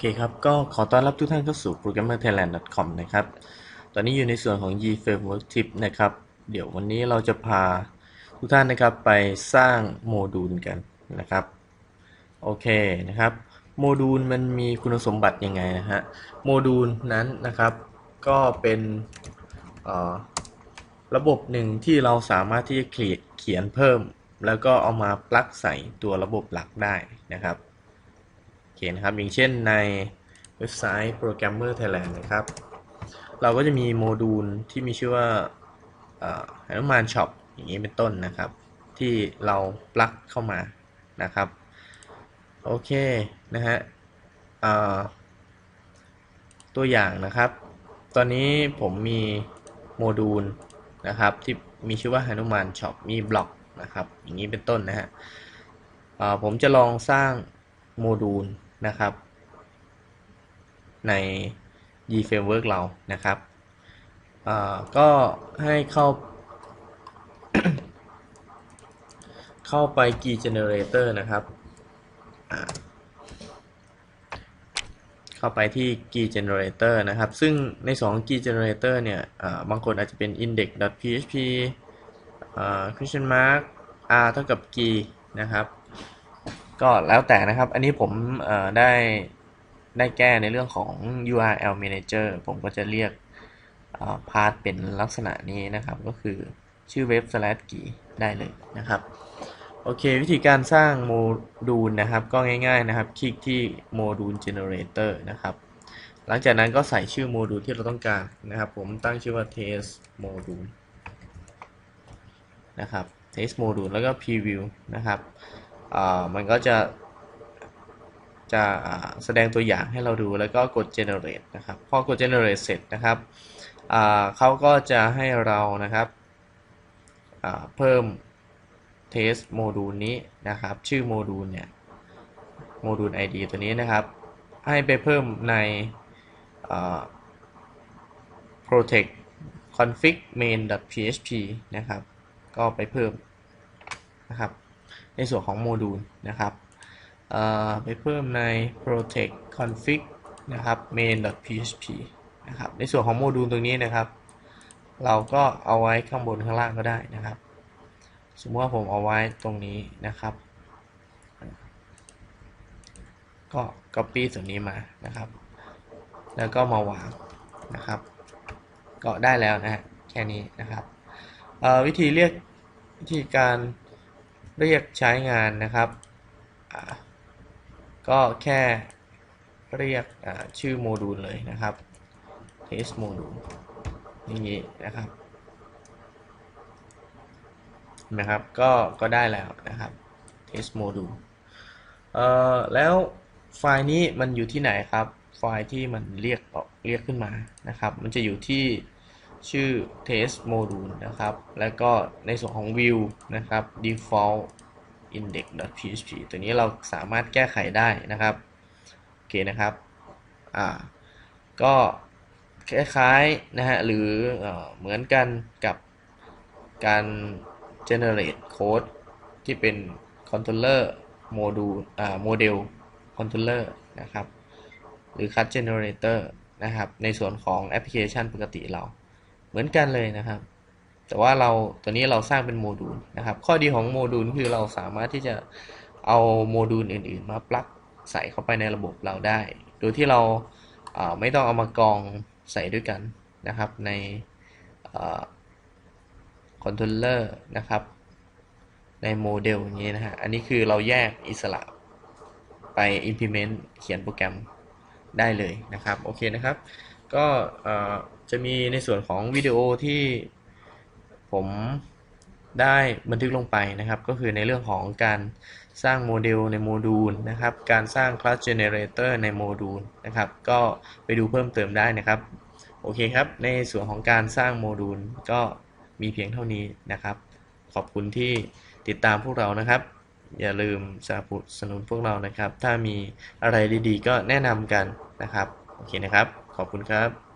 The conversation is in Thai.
อเคครับ ก็ขอต้อนรับทุกท่านเข้าสู่ programmerthailand.com นะครับ ตอนนี้อยู่ในส่วนของ G Framework Tip นะครับ เดี๋ยววันนี้เราจะพาทุกท่านนะครับไปสร้างโมดูลกันนะครับ โอเคนะครับ โมดูลมันมีคุณสมบัติยังไงนะฮะ โมดูลนั้นนะครับ ก็เป็นระบบหนึ่งที่เราสามารถที่จะเขียนเพิ่ม แล้วก็เอามาปลักใส่ตัวระบบหลักได้นะครับ โอเคนครับ อย่างเช่นในเว็บไซต์ Programmer Thailand นะครับ เราก็จะมีโมดูลที่มีชื่อว่าฮนุมานช็อปอย่างนี้เป็นต้นนะครับ ที่เราปลักเข้ามานะครับ โอเคนะฮะตัวอย่างนะครับ ตอนนี้ผมมีโมดูลนะครับที่มีชื่อว่าฮนุมานช็อปมีบล็อกนะครับ อย่างนี้เป็นต้นนะฮะผมจะลองสร้างโมดูล นะครับ ใน G Framework เรานะครับก็ให้เข้า เข้าไป Key Generator นะครับ เข้าไปที่ Key Generator นะครับ ซึ่งใน2 Key Generator เนี่ยบางคนอาจจะเป็น index.php question mark r เท่ากับ key นะครับ ก็แล้วแต่นะครับ อันนี้ผมได้ได้แก้ในเรื่องของ URL manager ผมก็จะเรียกพาร์ทเป็นลักษณะนี้นะครับ ก็คือชื่อเว็บ slash กี่ได้เลยนะครับโอเค วิธีการสร้างโมดูลนะครับ ก็ง่ายๆนะครับ คลิกที่โมดูล generator นะครับ หลังจากนั้นก็ใส่ชื่อโมดูลที่เราต้องการนะครับ ผมตั้งชื่อว่า test module นะครับ test module แล้วก็ preview นะครับ มันก็จะจะแสดงตัวอย่างให้เราดูแล้วก็กด generate นะครับ พอกด generate เสร็จนะครับเขาก็จะให้เรานะครับเพิ่ม test โมดูลนี้นะครับ ชื่อโมดูลเนี่ยโมดูล id ตัวนี้นะครับ ให้ไปเพิ่มใน protect config main.php นะครับ ก็ไปเพิ่มนะครับ ในส่วนของโมดูลนะครับไปเพิ่มใน protect config นะครับ main.php นะครับในส่วนของโมดูลตรงนี้นะครับ เราก็เอาไว้ข้างบนข้างล่างก็ได้นะครับ สมมติว่าผมเอาไว้ตรงนี้นะครับ ก็ copy ส่วนนี้มานะครับ แล้วก็มาวางนะครับ ก็ได้แล้วนะฮะแค่นี้นะครับวิธีเรียกวิธีการ เรียกใช้งานนะครับ ก็แค่เรียกชื่อโมดูลเลยนะครับ test module อย่างนี้นะครับนะครับก็ก็ได้แล้วนะครับ test module เอ่อแล้วไฟล์นี้มันอยู่ที่ไหนครับ ไฟล์ที่มันเรียกเรียกขึ้นมานะครับ มันจะอยู่ที่ ชื่อ test module นะครับ แล้วก็ในส่วนของ view นะครับ default index.php ตัวนี้เราสามารถแก้ไขได้นะครับ โอเคนะครับ อ่า ก็คล้ายๆนะฮะ หรือเหมือนกันกับการ generate code ที่เป็น controller module อ่า model controller นะครับ หรือ cut generator นะครับ ในส่วนของแอปพลิเคชันปกติเรา เหมือนกันเลยนะครับ แต่ว่าเราตัวนี้เราสร้างเป็นโมดูลนะครับ ข้อดีของโมดูลคือเราสามารถที่จะเอาโมดูลอื่น ๆ มาปลักใส่เข้าไปในระบบเราได้ โดยที่เราไม่ต้องเอามากองใส่ด้วยกันนะครับในคอนโทรลเลอร์นะครับในโมเดลอย่างนี้นะฮะ อันนี้คือเราแยกอิสระไป implement เขียนโปรแกรมได้เลยนะครับ โอเคนะครับ ก็ จะมีในส่วนของวิดีโอที่ผมได้บันทึกลงไปนะครับ ก็คือในเรื่องของการสร้างโมเดลในโมดูลนะครับ การสร้าง class generator ในโมดูลนะครับ ก็ไปดูเพิ่มเติมได้นะครับ โอเคครับ ในส่วนของการสร้างโมดูลก็มีเพียงเท่านี้นะครับ ขอบคุณที่ติดตามพวกเรานะครับ อย่าลืมสนับสนุนพวกเรานะครับ ถ้ามีอะไรดีๆ ก็แนะนำกันนะครับ โอเคนะครับ ขอบคุณครับ